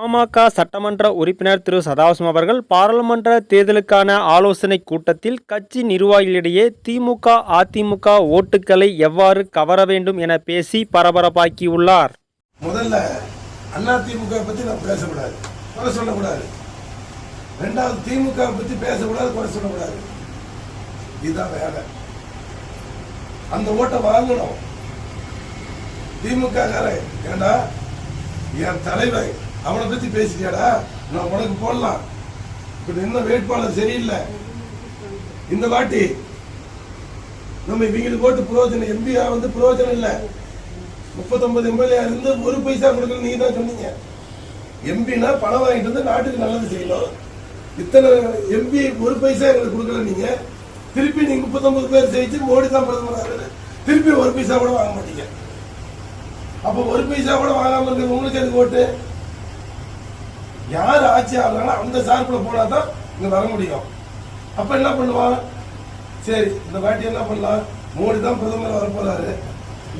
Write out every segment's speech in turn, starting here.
பாமக சட்டமன்ற உறுப்பினர் திரு சதாசிவம் அவர்கள் பாராளுமன்ற தேர்தலுக்கான ஆலோசனை கூட்டத்தில் கட்சி நிர்வாகிகளிடையே திமுக அதிமுக ஓட்டுக்களை எவ்வாறு கவர வேண்டும் என பேசி பரபரப்பாக்கியுள்ளார். முதல்ல அண்ணா திமுக பத்தி நம்ம பேசக்கூடாது. குறை சொல்லக்கூடாது. ரெண்டாவது திமுக பத்தி பேசக்கூடாது குறை சொல்லக்கூடாது. இதுதான் வேலை. அந்த ஓட்டை வாங்கணும். திமுக காரன் ஏண்டா? என் தலைவர் அவனை பத்தி பேசிட்டியாடா? நான் உனக்கு போடலாம். இப்ப நின்ன வேட்பாளர் சரியில்லை. இந்த வாட்டி நம்ம இவங்களுக்கு ஓட்டு புரோஜனம் எம்பியா வந்து புரோஜனம் இல்லை. முப்பத்தொன்பது எம்எல்ஏ இருந்து ஒரு பைசா கொடுக்கல நீ தான் சொன்னீங்க. எம்பினா பணம் வாங்கிட்டு வந்து நாட்டுக்கு நல்லது செய்யணும். இத்தனை எம்பி ஒரு பைசா எங்களுக்கு கொடுக்கல நீங்க. திருப்பி நீங்க முப்பத்தொன்பது பேர் ஜெயிச்சு மோடி தான் பிரதமர் ஆகுது. திருப்பி ஒரு பைசா கூட வாங்க மாட்டீங்க. அப்போ ஒரு பைசா கூட வாங்காம இருக்கிறது உங்களுக்கு எதுக்கு ஓட்டு? யார் ஆட்சி ஆகிறாங்களோ அந்த சார்பில் போனால் தான் இங்கே வர முடியும். அப்போ என்ன பண்ணுவான்? சரி இந்த வாட்டி என்ன பண்ணலாம்? மோடி தான் பிரதமர் வர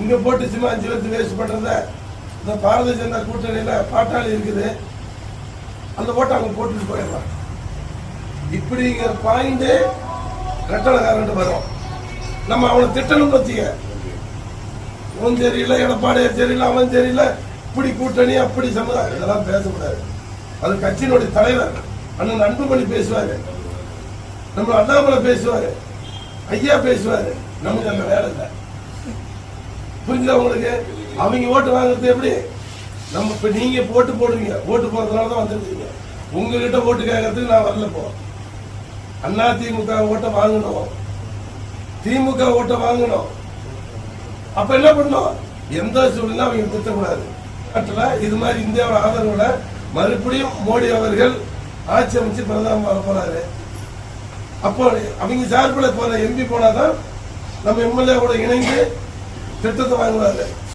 இங்கே போட்டு சும்மா அஞ்சு பேர்த்து வேஸ்ட் பண்ணுறத இந்த பாரதிய ஜனதா கூட்டணியில் பாட்டாளி இருக்குது. அந்த ஓட்டை அவங்க போட்டுட்டு போயிடலாம். இப்படிங்கிற பாயிண்டே ரெட்டலகாரன் வரும். நம்ம அவனை திட்டணும் வச்சுக்க. அவன் தெரியல எடப்பாடியார் தெரியல அவன் தெரியல. இப்படி கூட்டணி அப்படி சமுதாயம் இதெல்லாம் பேசக்கூடாது. அது கட்சியினுடைய தலைவர் அண்ணன் அன்புமணி பேசுவாரு. நம்ம அண்ணாமலை பேசுவாரு. ஐயா பேசுவாரு. நமக்கு அந்த வேலை இல்லை. புரிஞ்சுதா உங்களுக்கு? அவங்க ஓட்டு வாங்குறது எப்படி? நம்ம இப்போ நீங்கள் போட்டு போடுவீங்க ஓட்டு போடுறதுனால தான் வந்துருக்கீங்க. உங்ககிட்ட ஓட்டு கேட்கறதுக்கு நான் வரல இப்போ. அண்ணா திமுக ஓட்டை வாங்கணும். திமுக ஓட்டை வாங்கணும். அப்ப என்ன பண்ணணும்? எந்த சூழ்நிலை அவங்க திட்டக்கூடாது இது மாதிரி இந்தியாவோட ஆதரவுல மறுபடியும் மோடி அவர்கள் ஆட்சி அமைச்சு பிரதமர் வர போறாரு. அப்போ அவங்க சார்பில் போற எம்பி போனாதான் நம்ம எம்எல்ஏ கூட இணைந்து திட்டத்தை வாங்குவாரு.